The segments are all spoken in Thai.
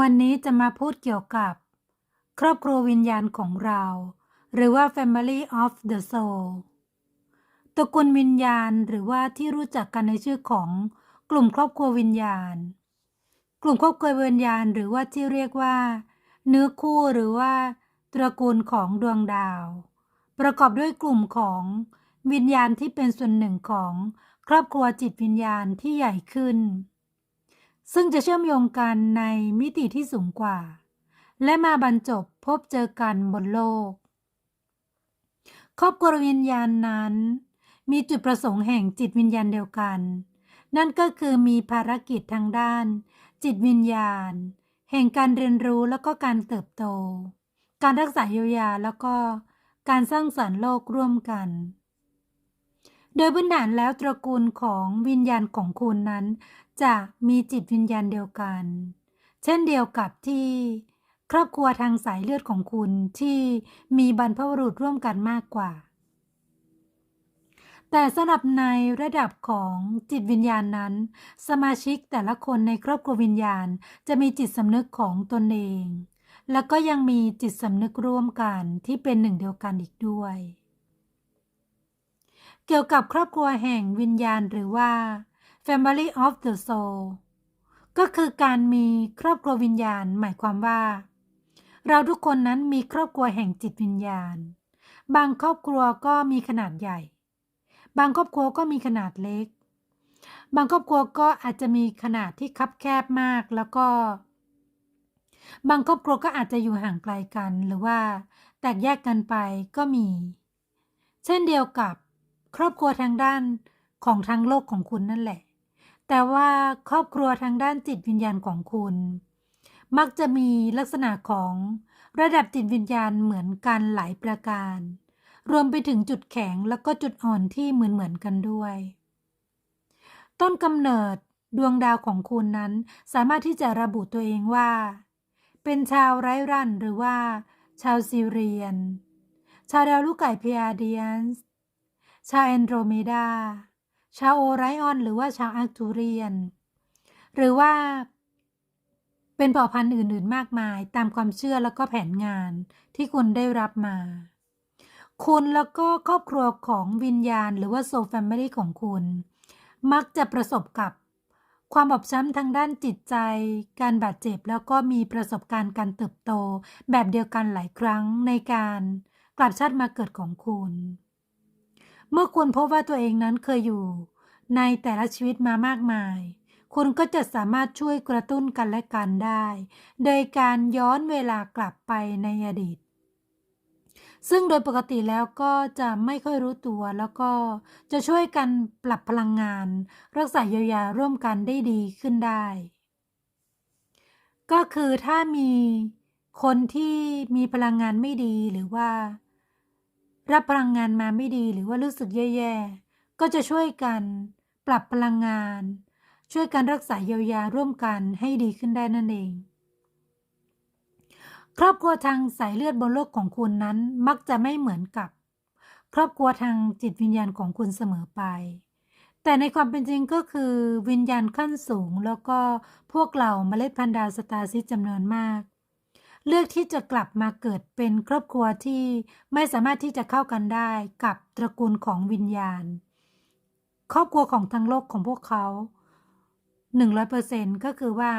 วันนี้จะมาพูดเกี่ยวกับ ครอบครัววิญญาณของเรา หรือว่า Family of the Soul ตระกูลวิญญาณหรือว่าที่รู้จักกันในชื่อของกลุ่มครอบครัววิญญาณ กลุ่มครอบครัววิญญาณ หรือว่าที่เรียกว่า เนื้อคู่หรือว่า ตระกูลของดวงดาว ประกอบด้วยกลุ่มของวิญญาณที่เป็นส่วนหนึ่งของครอบครัวจิตวิญญาณที่ใหญ่ขึ้น ซึ่งจะเชื่อมโยงกันในมิติที่สูงกว่า และมาบรรจบพบเจอกันบนโลก ครอบครัววิญญาณนั้น มีจุดประสงค์แห่งจิตวิญญาณเดียวกัน นั่นก็คือมีภารกิจทางด้าน จิตวิญญาณ แห่งการเรียนรู้แล้วก็การเติบโต การรักษาเยียวยาแล้วก็การสร้างสรรค์โลกร่วมกัน โดยพื้นฐานแล้วตระกูลของวิญญาณของคุณนั้น จะมีจิตวิญญาณเดียวกัน เช่นเดียวกับที่ครอบครัวทางสายเลือดของคุณที่มีบรรพบุรุษร่วมกันมากกว่า แต่สำหรับในระดับของจิตวิญญาณนั้น สมาชิกแต่ละคนในครอบครัววิญญาณ จะมีจิตสำนึกของตนเอง แล้วก็ยังมีจิตสำนึกร่วมกันที่เป็นหนึ่งเดียวกันอีกด้วย เกี่ยวกับครอบครัวแห่งวิญญาณหรือว่า Family of the Soul ก็คือการมีครอบครัววิญญาณหมายความว่า เราทุกคนนั้นมีครอบครัวแห่งจิตวิญญาณ บางครอบครัวก็มีขนาดใหญ่ บางครอบครัวก็มีขนาดเล็ก บางครอบครัวก็อาจจะมีขนาดที่คับแคบมากแล้วก็ บางครอบครัวก็อาจจะอยู่ห่างไกลกันหรือว่า แตกแยกกันไปก็มี เช่นเดียวกับ ครอบครัวทางด้านของทางโลกของคุณนั่นแหละ แต่ว่าครอบครัวทางด้านจิตวิญญาณของคุณ มักจะมีลักษณะของระดับจิตวิญญาณเหมือนกันหลายประการ รวมไปถึงจุดแข็งแล้วก็จุดอ่อนที่เหมือนเหมือนกันด้วย ต้นกำเนิดดวงดาวของคุณนั้นสามารถที่จะระบุตัวเองว่า เป็นชาวไร้รันหรือว่า ชาวซีเรียน ชาวดาวลูกไก่พ a าเดียนส์ ชาวแอนโดรเมดา ชาวโอไรออน หรือว่าชาวอาร์ตูเรียน หรือว่าเป็นเผ่าพันธุ์อื่น ๆ มากมาย ตามความเชื่อแล้วก็แผนงานที่คุณได้รับมา คุณแล้วก็ครอบครัวของวิญญาณ หรือว่าโซแฟมิลี่ของคุณ มักจะประสบกับความบอบช้ำทางด้านจิตใจ การบาดเจ็บแล้วก็มีประสบการณ์การเติบโต แบบเดียวกันหลายครั้งในการกลับชาติมาเกิดของคุณ เมื่อคุณพบว่าตัวเองนั้นเคยอยู่ ในแต่ละชีวิตมามากมาย คุณก็จะสามารถช่วยกระตุ้นกันและกันได้ โดยการย้อนเวลากลับไปในอดีต ซึ่งโดยปกติแล้วก็จะไม่ค่อยรู้ตัวแล้วก็จะช่วยกันปรับพลังงาน รักษาเยียวยาร่วมกันได้ดีขึ้นได้ ก็คือถ้ามีคนที่มีพลังงานไม่ดีหรือว่า รับพลังงานมาไม่ดีหรือว่ารู้สึกแย่ๆ ก็จะช่วยกันปรับพลังงาน ช่วยกันรักษาเยียวยาร่วมกันให้ดีขึ้นได้นั่นเอง ครอบครัวทางสายเลือดบนโลกของคุณนั้นมักจะไม่เหมือนกับ ครอบครัวทางจิตวิญญาณของคุณเสมอไป แต่ในความเป็นจริงก็คือวิญญาณขั้นสูง แล้วก็พวกเราเมล็ดพันธุ์ดาวสตาร์ซิสจำนวนมาก เลือกที่จะกลับมาเกิดเป็นครอบครัวที่ไม่สามารถที่จะเข้ากันได้กับตระกูลของวิญญาณ ครอบครัวของทางโลกของพวกเขาหนึ่งร้อยเปอร์เซ็นก็คือว่า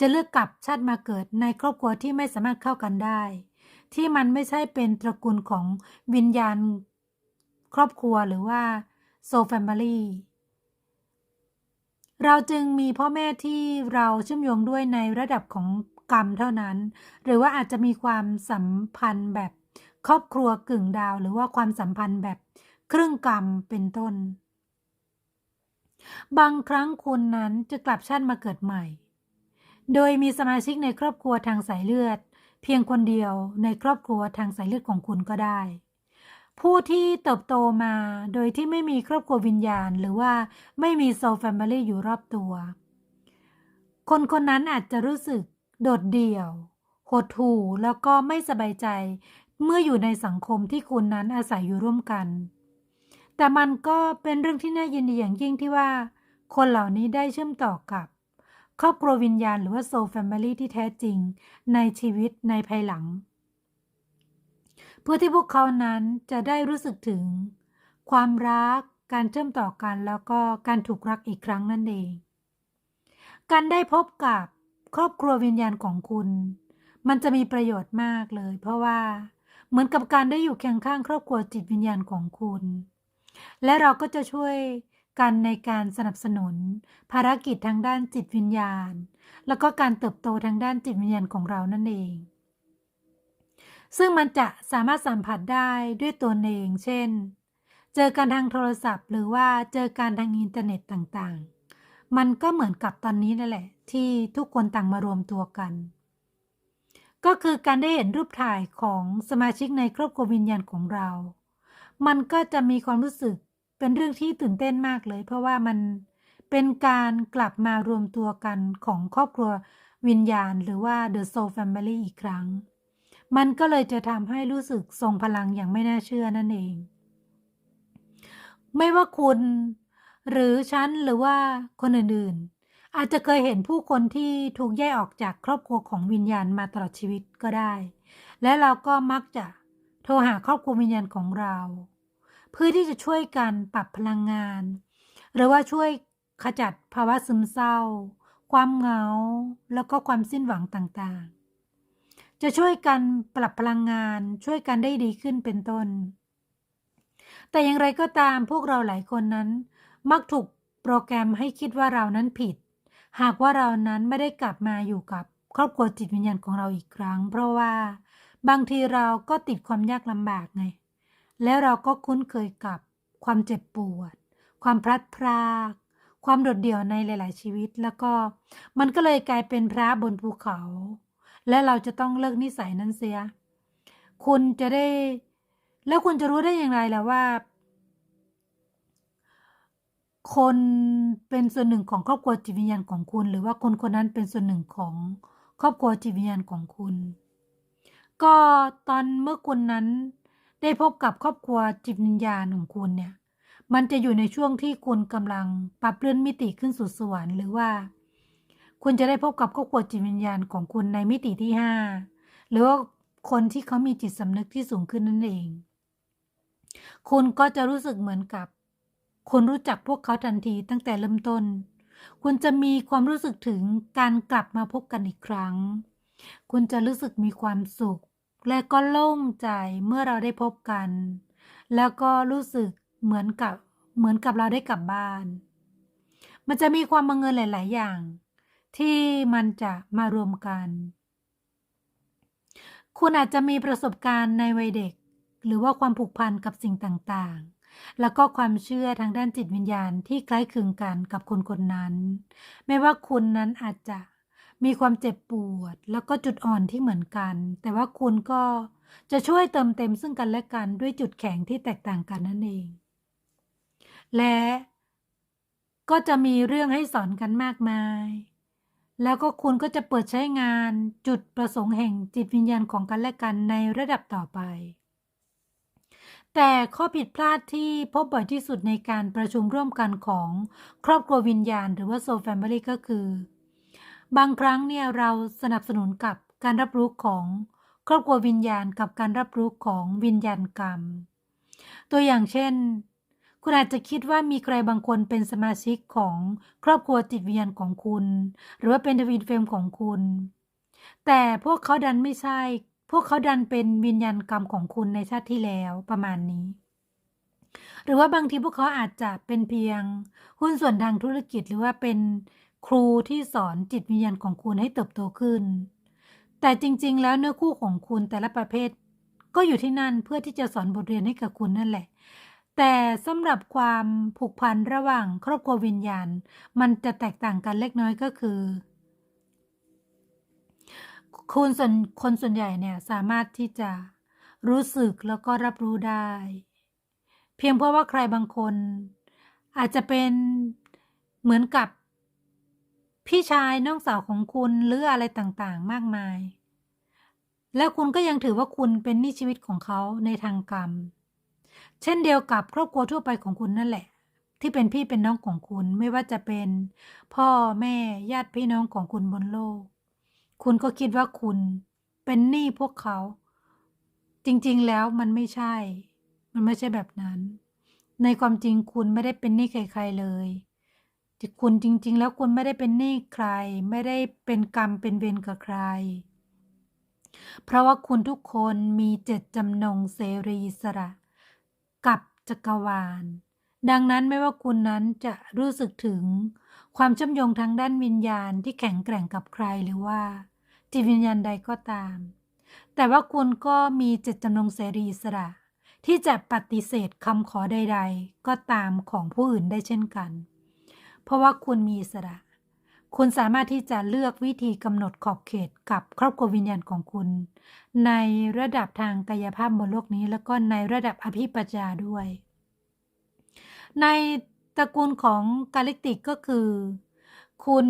จะเลือกกลับชาติมาเกิดในครอบครัวที่ไม่สามารถเข้ากันได้ ที่มันไม่ใช่เป็นตระกูลของวิญญาณ ครอบครัวหรือว่าโซแฟมิลี่เราจึงมีพ่อแม่ที่เราเชื่อมโยงด้วยในระดับของ กรรมเท่านั้น หรือว่าอาจจะมีความสัมพันธ์แบบครอบครัวกึ่งดาว หรือว่าความสัมพันธ์แบบครึ่งกรรมเป็นต้น บางครั้งคุณนั้นจะกลับชาติมาเกิดใหม่ โดยมีสมาชิกในครอบครัวทางสายเลือด เพียงคนเดียวในครอบครัวทางสายเลือดของคุณก็ได้ ผู้ที่เติบโตมาโดยที่ไม่มีครอบครัววิญญาณ หรือว่าไม่มีโซลแฟมิลี่อยู่รอบตัว คนคนนั้นอาจจะรู้สึก โดดเดี่ยว หดหู่แล้วก็ไม่สบายใจ เมื่ออยู่ในสังคมที่คุณนั้นอาศัยอยู่ร่วมกัน แต่มันก็เป็นเรื่องที่น่ายินดีอย่างยิ่งที่ว่า คนเหล่านี้ได้เชื่อมต่อกับ ครอบครัววิญญาณหรือว่า soul family ที่แท้จริง ในชีวิตในภายหลัง เพื่อที่พวกเขานั้นจะได้รู้สึกถึง ความรัก การเชื่อมต่อกันแล้วก็การถูกรักอีกครั้งนั่นเอง การได้พบกับ ครอบครัววิญญาณของคุณ มันจะมีประโยชน์มากเลย เพราะว่าเหมือนกับการได้อยู่เคียงข้างครอบครัวจิตวิญญาณของคุณ และเราก็จะช่วยกันในการสนับสนุน ภารกิจทางด้านจิตวิญญาณ แล้วก็การเติบโตทางด้านจิตวิญญาณของเรานั่นเอง ซึ่งมันจะสามารถสัมผัสได้ด้วยตัวเอง เช่น เจอกันทางโทรศัพท์ หรือว่าเจอกันทางอินเทอร์เน็ตต่างๆ มันก็เหมือนกับตอนนี้นั่นแหละ ที่ทุกคนต่างมารวมตัวกัน ก็คือการได้เห็นรูปถ่ายของสมาชิกในครอบครัววิญญาณของเรา มันก็จะมีความรู้สึกเป็นเรื่องที่ตื่นเต้นมากเลย เพราะว่ามันเป็นการกลับมารวมตัวกันของครอบครัววิญญาณ หรือว่า The Soul Family อีกครั้ง มันก็เลยจะทำให้รู้สึกทรงพลังอย่างไม่น่าเชื่อนั่นเอง ไม่ว่าคุณ หรือฉันหรือว่าคนอื่นๆ อาจจะเคยเห็นผู้คนที่ถูกแยกออกจากครอบครัวของวิญญาณมาตลอดชีวิตก็ได้ และเราก็มักจะโทรหาครอบครัววิญญาณของเรา เพื่อที่จะช่วยกันปรับพลังงาน หรือว่าช่วยขจัดภาวะซึมเศร้า ความเหงา แล้วก็ความสิ้นหวังต่างๆ จะช่วยกันปรับพลังงาน ช่วยกันได้ดีขึ้นเป็นต้น แต่อย่างไรก็ตามพวกเราหลายคนนั้น มักถูกโปรแกรมให้คิดว่าเรานั้นผิด หากว่าเรานั้นไม่ได้กลับมาอยู่กับครอบครัวจิตวิญญาณของเราอีกครั้ง เพราะว่าบางทีเราก็ติดความยากลำบากไง แล้วเราก็คุ้นเคยกับความเจ็บปวด ความพลัดพราก ความโดดเดี่ยวในหลาย ๆ ชีวิต แล้วก็มันก็เลยกลายเป็นพระบนภูเขา และเราจะต้องเลิกนิสัยนั้นเสีย คุณจะได้ แล้วคุณจะรู้ได้อย่างไรล่ะว่า คนเป็นส่วนหนึ่งของครอบครัวจิตวิญญาณของคุณ หรือว่าคนคนนั้นเป็นส่วนหนึ่งของครอบครัวจิตวิญญาณของคุณ ก็ตอนเมื่อคุณนั้นได้พบกับครอบครัวจิตวิญญาณของคุณเนี่ย มันจะอยู่ในช่วงที่คุณกำลังปรับเลื่อนมิติขึ้นสู่สวรรค์หรือว่า คุณจะได้พบกับครอบครัวจิตวิญญาณของคุณในมิติที่ห้าหรือว่าคนที่เขามีจิตสำนึกที่สูงขึ้นนั่นเอง คุณก็จะรู้สึกเหมือนกับ คุณรู้จักพวกเขาทันทีตั้งแต่เริ่มต้น คุณจะมีความรู้สึกถึงการกลับมาพบกันอีกครั้ง คุณจะรู้สึกมีความสุข และก็โล่งใจเมื่อเราได้พบกัน แล้วก็รู้สึกเหมือนกับเหมือนกับเราได้กลับบ้าน มันจะมีความบังเอิญหลาย ๆ อย่าง ที่มันจะมารวมกัน คุณอาจจะมีประสบการณ์ในวัยเด็ก หรือว่าความผูกพันกับสิ่งต่าง ๆ แล้วก็ความเชื่อทางด้านจิตวิญญาณที่คล้ายคลึงกันกับคนคนนั้น ไม่ว่าคุณนั้นอาจจะมีความเจ็บปวด แล้วก็จุดอ่อนที่เหมือนกัน แต่ว่าคุณก็จะช่วยเติมเต็มซึ่งกันและกันด้วยจุดแข็งที่แตกต่างกันนั่นเอง และก็จะมีเรื่องให้สอนกันมากมาย แล้วก็คุณก็จะเปิดใช้งานจุดประสงค์แห่งจิตวิญญาณของกันและกันในระดับต่อไป แต่ข้อผิดพลาดที่พบบ่อยที่สุดในการประชุมร่วมกันของครอบครัววิญญาณ หรือว่าโซลแฟมิลี่ก็คือ บางครั้งเนี่ยเราสนับสนุนกับการรับรู้ของครอบครัววิญญาณกับการรับรู้ของวิญญาณกรรม ตัวอย่างเช่น คุณอาจจะคิดว่ามีใครบางคนเป็นสมาชิกของครอบครัวจิตวิญญาณของคุณ หรือว่าเป็นทวินเฟรมของคุณ แต่พวกเขาดันไม่ใช่ พวกเขาดันเป็นวิญญาณกรรมของคุณในชาติที่แล้วประมาณนี้ หรือว่าบางทีพวกเขาอาจจะเป็นเพียงหุ้นส่วนทางธุรกิจหรือว่าเป็นครูที่สอนจิตวิญญาณของคุณให้เติบโตขึ้น แต่จริง ๆ แล้วเนื้อคู่ของคุณแต่ละประเภท ก็อยู่ที่นั่นเพื่อที่จะสอนบทเรียนให้กับคุณนั่นแหละ แต่สำหรับความผูกพันระหว่างครอบครัววิญญาณ มันจะแตกต่างกันเล็กน้อยก็คือ คุณส่วนคนส่วนใหญ่เนี่ยสามารถที่จะรู้สึกแล้วก็รับรู้ได้ เพียงเพราะว่าใครบางคน อาจจะเป็นเหมือนกับพี่ชายน้องสาวของคุณหรืออะไรต่างๆ มากมาย แล้วคุณก็ยังถือว่าคุณเป็นหนี้ชีวิตของเขาในทางกรรม เช่นเดียวกับครอบครัวทั่วไปของคุณนั่นแหละ ที่เป็นพี่เป็นน้องของคุณไม่ว่าจะเป็น พ่อแม่ญาติพี่น้องของคุณบนโลก คุณก็คิดว่าคุณเป็นหนี้พวกเขา จริงๆแล้วมันไม่ใช่ มันไม่ใช่แบบนั้น ในความจริงคุณไม่ได้เป็นหนี้ใครๆเลยคุณจริง ๆ แล้วคุณไม่ได้เป็นหนี้ใคร ไม่ได้เป็นกรรมเป็นเวรกับใคร เพราะว่าคุณทุกคนมีเจตจำนงเสรีสระ กับจักรวาล ดังนั้นไม่ว่าคุณนั้นจะรู้สึกถึง ความเชื่อมโยงทางด้านวิญญาณที่แข็งแกร่งกับใครหรือว่าจิตวิญญาณใดก็ตาม แต่ว่าคุณก็มีเจตจำนงเสรีสระ ที่จะปฏิเสธคำขอใด ๆ ก็ตามของผู้อื่นได้เช่นกัน เพราะว่าคุณมีสระ คุณสามารถที่จะเลือกวิธีกำหนดขอบเขตกับครอบครัววิญญาณของคุณ ในระดับทางกายภาพบนโลกนี้ แล้วก็ในระดับอภิปัญญาด้วย ใน ตระกูลของกาลิกติกก็คือ คุณ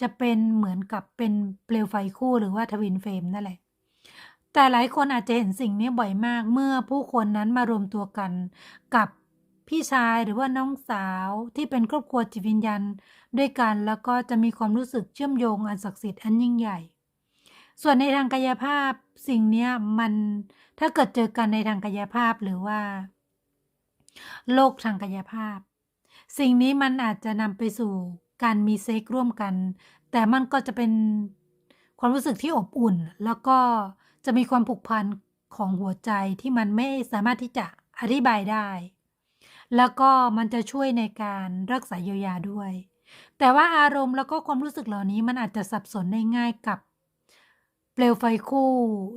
จะเป็นเหมือนกับเป็นเปลวไฟคู่หรือว่าทวินเฟรมนั่นแหละแต่หลายคนอาจจะเห็นสิ่งนี้บ่อยมากเมื่อผู้คนนั้นมารวมตัวกันกับพี่ชายหรือว่าน้องสาวที่เป็นครอบครัวจิตวิญญาณด้วยกันแล้วก็จะมีความรู้สึกเชื่อมโยงอันศักดิ์สิทธิ์อันยิ่งใหญ่ ส่วนในทางกายภาพสิ่งนี้มันถ้าเกิดเจอกันในทางกายภาพหรือว่า โลกทางกายภาพ สิ่งนี้มันอาจจะนำไปสู่การมีเซ็กร่วมกัน แต่มันก็จะเป็นความรู้สึกที่อบอุ่น แล้วก็จะมีความผูกพันของหัวใจที่มันไม่สามารถที่จะอธิบายได้ แล้วก็มันจะช่วยในการรักษาเยียวยาด้วย แต่ว่าอารมณ์แล้วก็ความรู้สึกเหล่านี้มันอาจจะสับสนได้ง่ายกับเปลวไฟคู่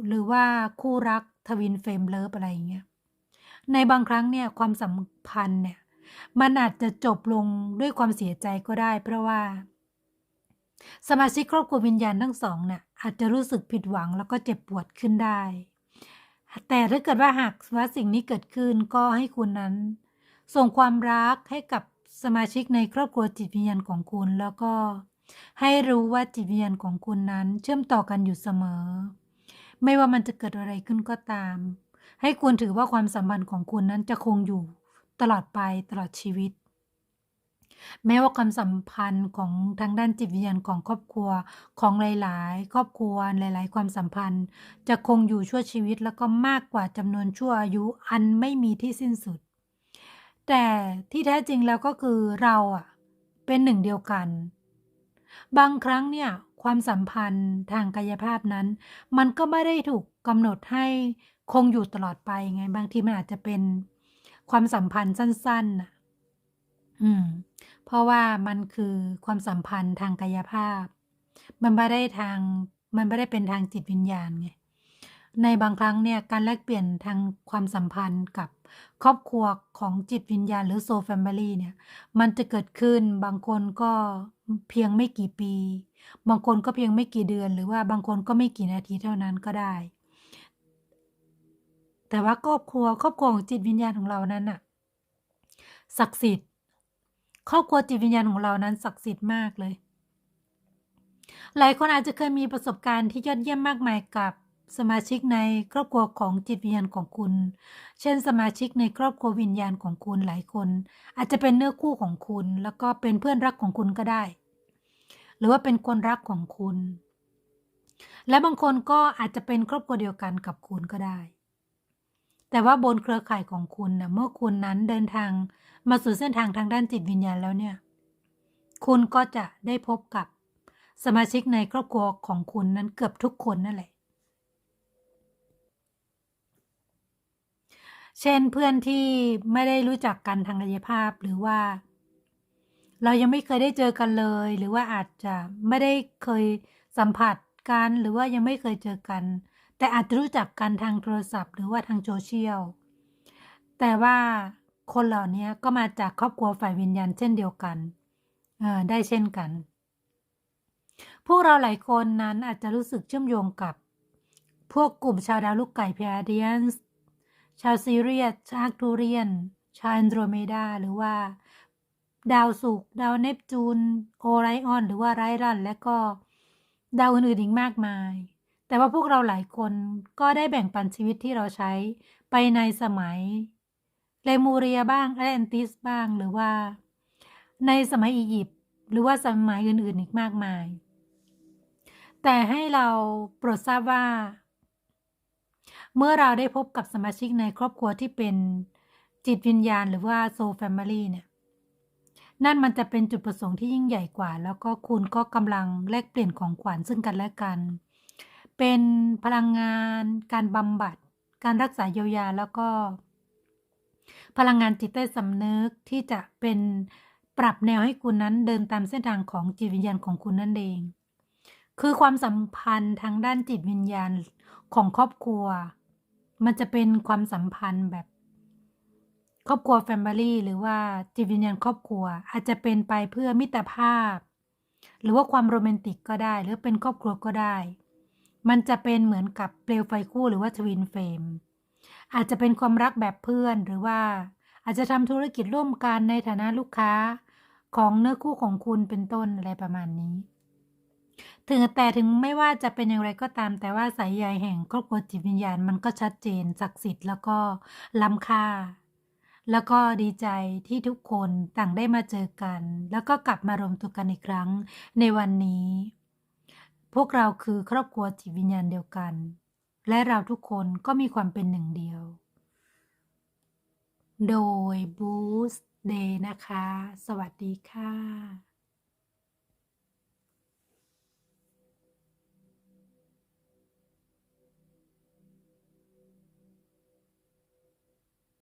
หรือว่าคู่รักทวินเฟรมเลิฟอะไรอย่างเงี้ย ในบางครั้งเนี่ยความสัมพันธ์เนี่ย มันอาจจะจบลงด้วยความเสียใจก็ได้ เพราะว่า สมาชิกครอบครัววิญญาณทั้งสองเนี่ยอาจจะรู้สึกผิดหวังแล้วก็เจ็บปวดขึ้นได้ แต่ถ้าเกิดว่าหากว่าสิ่งนี้เกิดขึ้นก็ให้คุณนั้น ส่งความรักให้กับสมาชิกในครอบครัวจิตวิญญาณของคุณ แล้วก็ให้รู้ว่าจิตวิญญาณของคุณนั้นเชื่อมต่อกันอยู่เสมอ ไม่ว่ามันจะเกิดอะไรขึ้นก็ตาม ให้คุณถือว่าความสัมพันธ์ของคุณนั้นจะคงอยู่ ตลอดไปตลอดชีวิต แม้ว่าความสัมพันธ์ของทางด้านจิตวิญญาณของครอบครัวของหลาย ๆ ครอบครัวหลาย ๆ ความสัมพันธ์ จะคงอยู่ชั่วชีวิตแล้วก็มากกว่าจำนวนชั่วอายุอันไม่มีที่สิ้นสุด แต่ที่แท้จริงแล้วก็คือเราอะเป็นหนึ่งเดียวกัน บางครั้งเนี่ยความสัมพันธ์ทางกายภาพนั้น มันก็ไม่ได้ถูกกำหนดให้คงอยู่ตลอดไปไง บางทีมันอาจจะเป็น ความสัมพันธ์สั้นๆนะอืม เพราะว่ามันคือความสัมพันธ์ทางกายภาพ มันไม่ได้ทาง มันไม่ได้เป็นทางจิตวิญญาณไง ในบางครั้งเนี่ยการแลกเปลี่ยนทางความสัมพันธ์กับครอบครัวของจิตวิญญาณหรือโซแฟมิลี่เนี่ย มันจะเกิดขึ้นบางคนก็เพียงไม่กี่ปี บางคนก็เพียงไม่กี่เดือน หรือว่าบางคนก็ไม่กี่นาทีเท่านั้นก็ได้ แต่ว่าครอบครัวครอบครัวของจิตวิญญาณของเรานั้นน่ะศักดิ์สิทธิ์ ครอบครัวจิตวิญญาณของเรานั้นศักดิ์สิทธิ์มากเลย หลายคนอาจจะเคยมีประสบการณ์ที่ยอดเยี่ยมมากมายกับสมาชิกในครอบครัวของจิตวิญญาณของคุณ เช่น สมาชิกในครอบครัววิญญาณของคุณหลายคน อาจจะเป็นเนื้อคู่ของคุณ แล้วก็เป็นเพื่อนรักของคุณก็ได้ หรือว่าเป็นคนรักของคุณ และบางคนก็อาจจะเป็นครอบครัวเดียวกันกับคุณก็ได้ แต่ว่าบนเครือข่ายของคุณนะเมื่อคุณนั้นเดินทางมาสู่เส้นทางทางด้านจิตวิญญาณแล้วเนี่ย คุณก็จะได้พบกับสมาชิกในครอบครัวของคุณนั้นเกือบทุกคนนั่นแหละ เช่นเพื่อนที่ไม่ได้รู้จักกันทางกายภาพหรือว่า เรายังไม่เคยได้เจอกันเลย หรือว่าอาจจะไม่ได้เคยสัมผัสกันหรือว่ายังไม่เคยเจอกัน แต่อาจจะรู้จักกันทางโทรศัพท์ หรือว่าทางโซเชียล แต่ว่าคนเหล่านี้ก็มาจากครอบครัวฝ่ายวิญญาณเช่นเดียวกันได้เช่นกัน พวกเราหลายคนนั้นอาจจะรู้สึกเชื่อมโยงกับ พวกกลุ่มชาวดาวลูกไก่พ p เดียนส์ชาวซีเรียสชาวอาร์ตูเรียน ชาวแอนโดรเมดา หรือว่า ดาวศุกร์ดาวเนปจูน โอไรออน หรือว่าไรรันและก็ดาวอื่นๆอีกมากมาย แต่ว่าพวกเราหลายคนก็ได้แบ่งปันชีวิตที่เราใช้ไปในสมัยเลมูเรียบ้างแอตแลนติสบ้าง หรือว่าในสมัยอียิปต์หรือว่าสมัยอื่นๆอีกมากมาย แต่ให้เราโปรดทราบว่า เมื่อเราได้พบกับสมาชิกในครอบครัวที่เป็นจิตวิญญาณหรือว่าโซแฟมิลี่เนี่ย นั่นมันจะเป็นจุดประสงค์ที่ยิ่งใหญ่กว่า แล้วก็คุณก็กำลังแลกเปลี่ยนของขวัญซึ่งกันและกัน เป็นพลังงานการบำบัด การรักษาเยียวยาแล้วก็ พลังงานจิตใต้สำนึกที่จะเป็นปรับแนวให้คุณนั้นเดินตามเส้นทางของจิตวิญญาณของคุณนั่นเอง คือความสัมพันธ์ทางด้านจิตวิญญาณของครอบครัว มันจะเป็นความสัมพันธ์แบบ ครอบครัวแฟมิลี่หรือว่าจิตวิญญาณครอบครัว อาจจะเป็นไปเพื่อมิตรภาพ หรือว่าความโรแมนติกก็ได้ หรือเป็นครอบครัวก็ได้ มันจะเป็นเหมือนกับเปลวไฟคู่หรือว่าทวินเฟรมอาจจะเป็นความรักแบบเพื่อนหรือว่าอาจจะทำธุรกิจร่วมกันในฐานะลูกค้าของเนื้อคู่ของคุณเป็นต้นอะไรประมาณนี้ ถึงแต่ถึงไม่ว่าจะเป็นอย่างไรก็ตาม แต่ว่าสายใยแห่งครอบครัวจิตวิญญาณมันก็ชัดเจนศักดิ์สิทธิ์แล้วก็ล้ำค่า แล้วก็ดีใจที่ทุกคนต่างได้มาเจอกัน แล้วก็กลับมารวมตัวกันอีกครั้งในวันนี้ พวกเราคือครอบครัวจิตวิญญาณเดียวกัน และเราทุกคนก็มีความเป็นหนึ่งเดียว โดยบูสเดย์นะคะ สวัสดีค่ะ